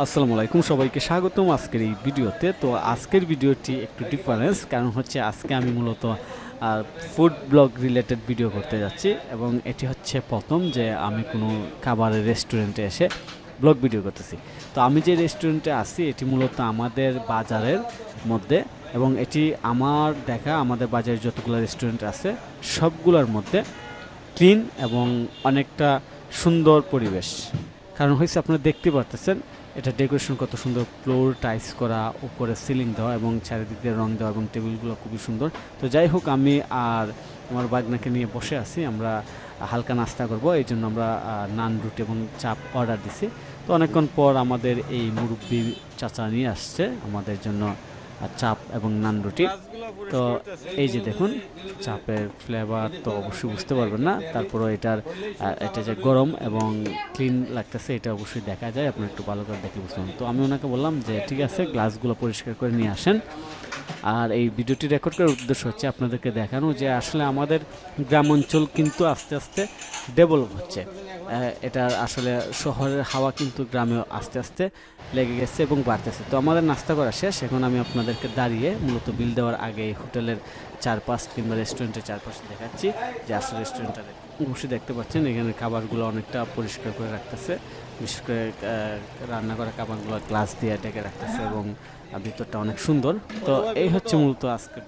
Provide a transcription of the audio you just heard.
আসসালামু আলাইকুম, সবাইকে স্বাগতম আজকের এই ভিডিওতে। তো আজকের ভিডিওটি একটু ডিফারেন্স কারণ হচ্ছে আজকে আমি মূলত ফুড ব্লগ রিলেটেড ভিডিও করতে যাচ্ছি এবং এটি হচ্ছে প্রথম যে আমি কোনো খাবারের রেস্টুরেন্টে এসে ব্লগ ভিডিও করতেছি। তো আমি যে রেস্টুরেন্টে আছি, এটি মূলত আমাদের বাজারের মধ্যে এবং এটি আমার দেখা, আমাদের বাজারে যতগুলো রেস্টুরেন্ট আছে, সবগুলোর মধ্যে ক্লিন এবং অনেকটা সুন্দর পরিবেশ। কারণ হয়েছে আপনারা দেখতে পারতেছেন এটা ডেকোরেশন কত সুন্দর, ফ্লোর টাইস করা, উপরে সিলিং দেওয়া এবং চারিদিক দিয়ে রং দেওয়া এবং টেবিলগুলো খুবই সুন্দর। তো যাই হোক, আমি আর আমার বাগনাকে নিয়ে বসে আছি, আমরা হালকা নাস্তা করব, এই জন্য আমরা নান, রুটি এবং চাপ অর্ডার দিছি। তো অনেকক্ষণ পর আমাদের এই মুরব্বী চাচা নিয়ে আসছে, আমাদের জন্য চাপ এবং নান রুটি। তো এই যে দেখুন, চাপের ফ্লেভার তো অবশ্যই বুঝতে পারবেন না। তারপরে এটার এটা যে গরম এবং ক্লিন লাগতেছে, এটা অবশ্যই দেখা যায়। আপনি একটু ভালো করে দেখে বুঝতে তো আমি ওনাকে বললাম যে, ঠিক আছে গ্লাসগুলো পরিষ্কার করে নিয়ে আসেন। আর এই ভিডিওটি রেকর্ড করার উদ্দেশ্য হচ্ছে আপনাদেরকে দেখানো যে, আসলে আমাদের গ্রাম অঞ্চল কিন্তু আস্তে আস্তে ডেভেলপ হচ্ছে। এটা আসলে শহরের হাওয়া কিন্তু গ্রামে আস্তে আস্তে লেগে গেছে এবং বাড়তেছে। তো আমাদের নাস্তা করা শেষ। এখন আমি আপনাদেরকে দাঁড়িয়ে মূলত বিল দেওয়ার আগে হোটেলের চারপাশ কিংবা রেস্টুরেন্টের চারপাশে দেখাচ্ছি যে আসলে রেস্টুরেন্টটা অবশ্যই দেখতে পাচ্ছেন। এখানে খাবারগুলো অনেকটা পরিষ্কার করে রাখতেছে। বিশেষ করে রান্না করা খাবারগুলো গ্লাস দিয়ে ডেকে রাখতেছে এবং ভিতরটা অনেক সুন্দর। তো এই হচ্ছে মূলত আজকের